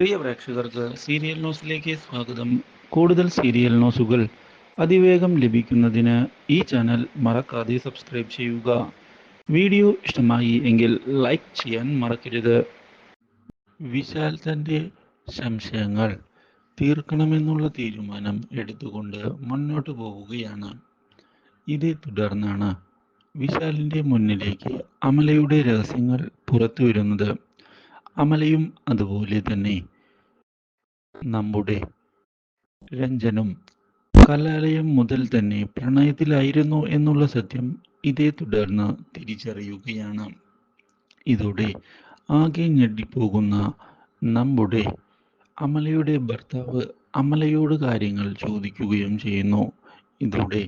പ്രിയ പ്രേക്ഷകർക്ക് സീരിയൽ ന്യൂസിലേക്ക് സ്വാഗതം. കൂടുതൽ സീരിയൽ ന്യൂസുകൾ അതിവേഗം ലഭിക്കുന്നതിന് ഈ ചാനൽ മറക്കാതെ സബ്സ്ക്രൈബ് ചെയ്യുക. വീഡിയോ ഇഷ്ടമായി എങ്കിൽ ലൈക്ക് ചെയ്യാൻ മറക്കരുത്. വിശാൽ തന്റെ സംശയങ്ങൾ തീർക്കണമെന്നുള്ള തീരുമാനം എടുത്തുകൊണ്ട് മുന്നോട്ട് പോവുകയാണ്. ഇതേ തുടർന്നാണ് വിശാലിന്റെ മുന്നിലേക്ക് അമലയുടെ രഹസ്യങ്ങൾ പുറത്തു വരുന്നത് അമലയും അതുപോലെ തന്നെ നമ്മുടെ രഞ്ജനും കലാലയം മുതൽ തന്നെ പ്രണയത്തിലായിരുന്നു എന്നുള്ള സത്യം ഇതേ തുടർന്ന് തിരിച്ചറിയുകയാണ്. ഇതോടെ ആകെ ഞെട്ടിപ്പോകുന്ന നമ്മുടെ അമലയുടെ ഭർത്താവ് അമലയോട് കാര്യങ്ങൾ ചോദിക്കുകയും ചെയ്യുന്നു. ഇതോടെ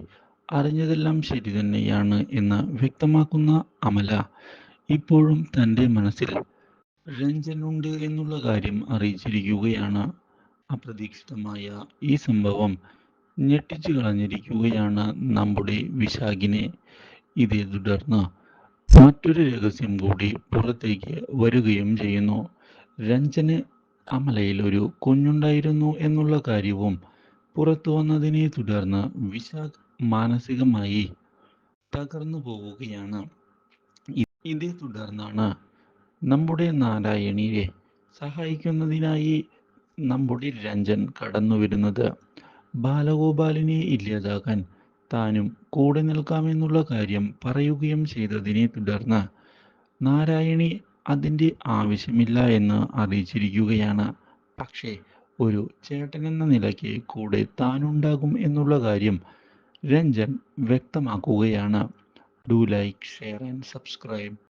അറിഞ്ഞതെല്ലാം ശരി തന്നെയാണ് എന്ന് വ്യക്തമാക്കുന്ന അമല ഇപ്പോഴും തന്റെ മനസ്സിൽ രഞ്ജനുണ്ട് എന്നുള്ള കാര്യം അറിയിച്ചിരിക്കുകയാണ് അപ്രതീക്ഷിതമായ ഈ സംഭവം. ഞെട്ടിച്ചു കളഞ്ഞിരിക്കുകയാണ് നമ്മുടെ വിശാഖിനെ. ഇതേ തുടർന്ന് മറ്റൊരു രഹസ്യം കൂടി പുറത്തേക്ക് വരികയും ചെയ്യുന്നു. രഞ്ജന് അമലയിൽ ഒരു കുഞ്ഞുണ്ടായിരുന്നു എന്നുള്ള കാര്യവും പുറത്തു വന്നതിനെ തുടർന്ന് വിശാഖ് മാനസികമായി തകർന്നു പോവുകയാണ്. ഇതേ തുടർന്നാണ് നമ്മുടെ നാരായണിയെ സഹായിക്കുന്നതിനായി നമ്മുടെ രഞ്ജൻ കടന്നു വരുന്നത് ബാലഗോപാലിനെ ഇല്ലാതാക്കാൻ താനും കൂടെ നിൽക്കാമെന്നുള്ള കാര്യം പറയുകയും ചെയ്തതിനെ തുടർന്ന് നാരായണി അതിന്റെ ആവശ്യമില്ല എന്ന് അറിയിച്ചിരിക്കുകയാണ്. പക്ഷേ ഒരു ചേട്ടനെന്ന നിലയ്ക്ക് കൂടെ താനുണ്ടാകും എന്നുള്ള കാര്യം രഞ്ജൻ വ്യക്തമാക്കുകയാണ്. Do like share and subscribe.